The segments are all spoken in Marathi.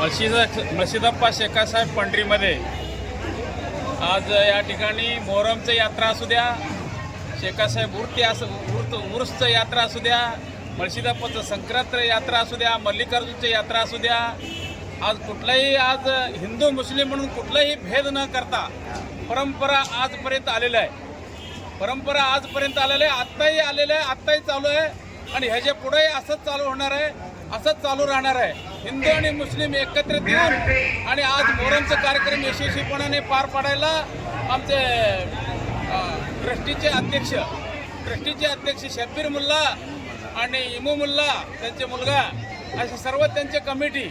मशिदा मशिदप्पा शेखासाहेब पंढरीमध्ये. आज या ठिकाणी मोहरमचं यात्रा असू द्या शेखासाहेब उर्ती असं उर्त उर्सचं यात्रा असू द्या मशिदाप्पाचं संक्रांत यात्रा असू द्या मल्लिकार्जुनचं यात्रा असू द्या. आज कुठलाही आज हिंदू मुस्लिम म्हणून कुठलाही भेद न करता परंपरा आजपर्यंत आलेलं आहे. परंपरा आजपर्यंत आलेलं आहे आत्ताही आलेलं आहे आत्ताही चालू आहे. आणि ह्याच्या पुढेही असंच चालू होणार आहे. असंच चालू राहणार आहे. हिंदू आणि मुस्लिम एकत्रित येऊन आणि आज मोहरमचा कार्यक्रम यशस्वीपणाने पार पाडायला आमचे ट्रस्टीचे अध्यक्ष ट्रस्टीचे अध्यक्ष शब्बीर मुल्ला आणि इमो मुल्ला त्यांचे मुलगा असे सर्व त्यांचे कमिटी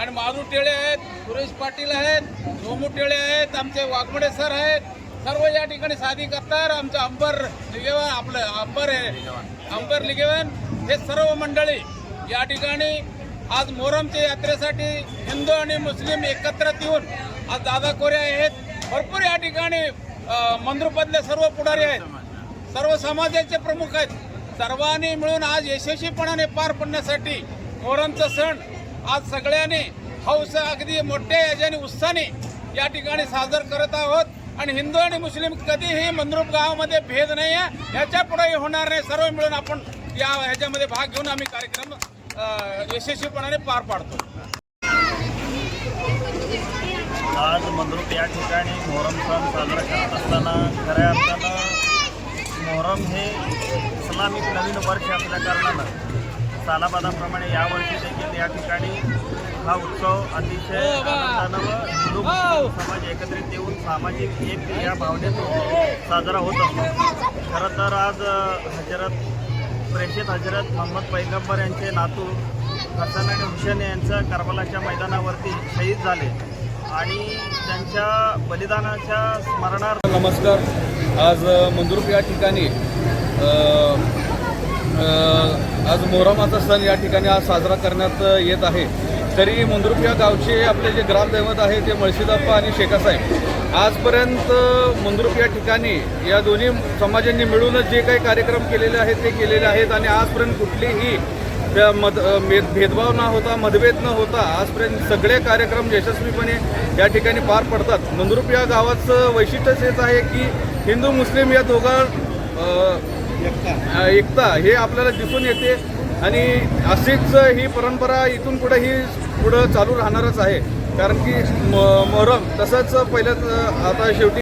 आणि माधू टेळे आहेत सुरेश पाटील आहेत सोमू टेळे आहेत आमचे वाघमडे सर आहेत. सर्व या ठिकाणी साधी करतात. आमचं अंबर लिगेवन आपलं अंबर आहे अंबर लिगेवन हे सर्व मंडळी या ठिकाणी आज मोहरमच्या यात्रेसाठी हिंदू आणि मुस्लिम एकत्रित येऊन आज दादा कोरे आहेत. भरपूर या ठिकाणी अं, सर्व पुढारी आहेत. सर्व समाजाचे प्रमुख आहेत. सर्वांनी मिळून आज यशस्वीपणाने पार पडण्यासाठी मोहरमचा सण आज सगळ्यांनी हौस अगदी मोठ्या याच्याने उत्साहाने या ठिकाणी साजर करत आहोत. आणि हिंदू आणि मुस्लिम कधीही मंद्रुप गावामध्ये भेद नाही आहे ह्याच्या पुढेही होणार नाही. सर्व मिळून आपण या ह्याच्यामध्ये भाग घेऊन आम्ही कार्यक्रम यशस्वीपणाने पार पाडतो आज मंद्रुप या ठिकाणी मोहरम सण साजरा करत असताना खऱ्या अर्थानं मोहरम हे इस्लामिक नवीन वर्ष असल्या कारणानं सालाबादाप्रमाणे यावर्षी देखील या ठिकाणी हा उत्सव अतिशय हो, बा. आनंदानं व हिंदू हो. समाज एकत्रित येऊन सामाजिक एक या भावनेतून साजरा होत असतो खरं तर आज हजरत प्रेषित हजरत मोहम्मद पैगंबर यांचे नातू हसन आणि हुसेन यांचं करबलाच्या मैदानावरती शहीद झाले. आणि त्यांच्या बलिदानाच्या स्मरणार्थ नमस्कार. आज अ, या ठिकाणी आज मोहरमाचा सण या ठिकाणी आज साजरा करण्यात येत आहे. तरी मुंद्रुप या गावचे आपले जे ग्रामदैवत आहे ते मळशीदाप्पा आणि शेखासाहेब. आजपर्यंत मुंद्रुप या ठिकाणी या दोन्ही समाजांनी मिळूनच जे काही कार्यक्रम केलेले आहेत ते केलेले आहेत. आणि आजपर्यंत कुठलीही त्या मद मेद भेदभाव न होता मतभेद न होता आजपर्यंत सगळे कार्यक्रम यशस्वीपणे या ठिकाणी पार पडतात. मुंद्रुप या गावाचं वैशिष्ट्यच हेच आहे की हिंदू मुस्लिम या दोघा एकता हे आपल्याला दिसून येते. आणि अशीच ही परंपरा इथून पुढे ही पुढं चालू राहणारच आहे. कारण की म- मोहरम तसंच पहिल्याच आता शेवटी